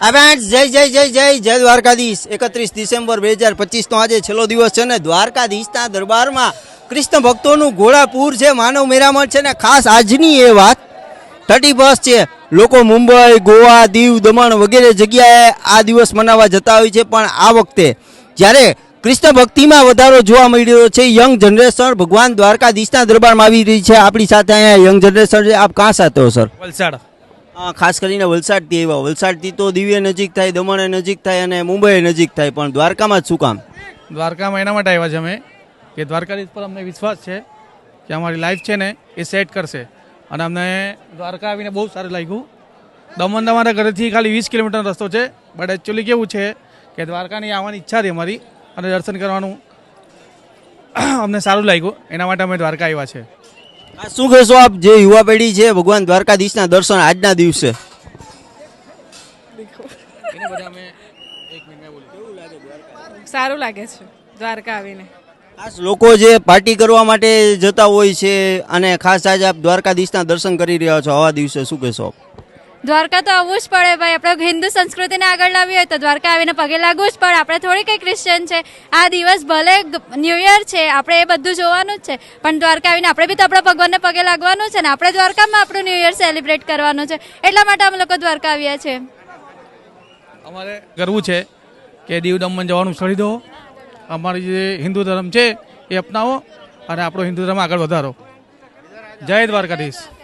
અવેન્ટ્સ જય જય જય જય જય દ્વારકાધીશ. એકત્રીસ ડિસેમ્બર બે હજાર પચીસનો આજે છેલ્લો દિવસ છે ને દ્વારકાધીશના દરબારમાં કૃષ્ણ ભક્તોનું ઘોડાપુર છે, માનવ મેરામણ છે ને ખાસ આજની એ વાત. થર્ટી ફર્સ્ટ છે, લોકો મુંબઈ, ગોવા, દીવ, દમણ વગેરે જગ્યાએ આ દિવસ મનાવવા જતા હોય છે, પણ આ વખતે જ્યારે કૃષ્ણ ભક્તિમાં વધારો જોવા મળી રહ્યો છે, યંગ જનરેશન ભગવાન દ્વારકાધીશના દરબારમાં આવી રહી છે. આપણી સાથે અહીંયા યંગ જનરેશન છે. આપ કાં સાથે હો, સર? વલસાડ. ખાસ કરીને વલસાડથી આવ્યા. વલસાડથી તો દિવ્ય નજીક થાય, દમણ નજીક થાય અને મુંબઈ નજીક થાય. પણ દ્વારકામાં જ શું કામ? દ્વારકામાં એના માટે આવ્યા છે અમે, કે દ્વારકાધીશ પર અમને વિશ્વાસ છે કે અમારી લાઈફ છે ને એ સેટ કરશે. અને અમને દ્વારકા આવીને બહુ સારું લાગ્યું. દમણ અમારા ઘરેથી ખાલી વીસ કિલોમીટરનો રસ્તો છે બટ એકચ્યુઅલી કેવું છે કે દ્વારકાની આવવાની ઈચ્છા હતી અમારી અને દર્શન કરવાનું અમને સારું લાગ્યું. એના માટે અમે દ્વારકા આવ્યા છે. આ શું કહેશો આપ? જે યુવા પેઢી છે ભગવાન દ્વારકાધીશના દર્શન આજના દિવસે. સારું લાગે છે દ્વારકા આવીને. ખાસ લોકો જે પાર્ટી કરવા માટે જતા હોય છે અને ખાસ આજે આપ દ્વારકાધીશના દર્શન કરી રહ્યા છો આવા દિવસે શું કહેશો આપ? દ્વારકા તો આવવું જ પડે ભાઈ. આપણે હિન્દુ સંસ્કૃતિને આગળ લાવી હોય તો દ્વારકા આવીને પગે લાગવું જ પડે. આપણે થોડી કંઈ ક્રિશ્ચિયન છે. આ દિવસ ભલે ન્યૂ યર છે, આપણે એ બધું જોવાનું જ છે. પણ દ્વારકા આવીને આપણે બી તો આપણા ભગવાનને પગે લાગવાનું છે ને. આપણે દ્વારકામાં આપણું ન્યૂ યર સેલિબ્રેટ કરવાનું છે. એટલા માટે અમે લોકો દ્વારકા આવ્યા છે. અમારે કરવું છે કે દીવ દમણ જવાનું છોડી દો. અમારી જે હિન્દુ ધર્મ છે એ અપનાવો અને આપણો હિન્દુ ધર્મ આગળ વધારો. જય દ્વારકાધીશ.